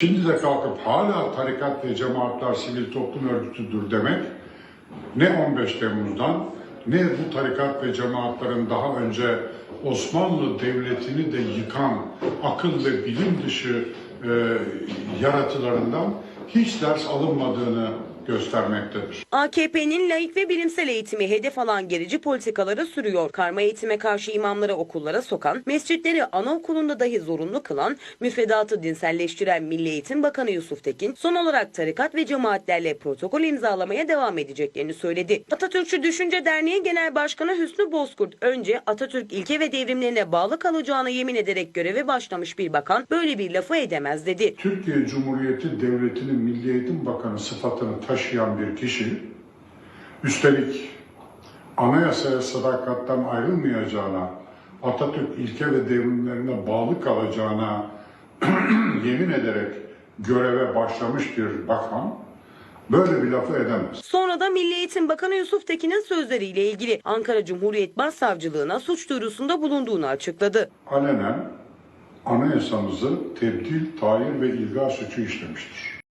Şimdi de kalkıp hala tarikat ve cemaatler sivil toplum örgütüdür demek ne 15 Temmuz'dan ne bu tarikat ve cemaatlerin daha önce Osmanlı Devleti'ni de yıkan akıl ve bilim dışı e, yaratılarından hiç ders alınmadığını göstermektedir. AKP'nin laik ve bilimsel eğitimi hedef alan gerici politikaları sürüyor. Karma eğitime karşı imamları okullara sokan, mescitleri anaokulunda dahi zorunlu kılan, müfredatı dinselleştiren Milli Eğitim Bakanı Yusuf Tekin, son olarak tarikat ve cemaatlerle protokol imzalamaya devam edeceklerini söyledi. Atatürkçü Düşünce Derneği Genel Başkanı Hüsnü Bozkurt, önce Atatürk ilke ve devrimlerine bağlı kalacağına yemin ederek göreve başlamış bir bakan, böyle bir lafı edemez dedi. Türkiye Cumhuriyeti Devleti'nin Milli Eğitim Bakanı sıfatını taşıyan bir kişi, üstelik anayasaya sadakattan ayrılmayacağına, Atatürk ilke ve devrimlerine bağlı kalacağına yemin ederek göreve başlamış bir bakan, böyle bir lafı edemez. Sonra da Milli Eğitim Bakanı Yusuf Tekin'in sözleriyle ilgili Ankara Cumhuriyet Başsavcılığına suç duyurusunda bulunduğunu açıkladı. Alenen anayasamızı tebdil, tayir ve ilga suçu işlemiştir.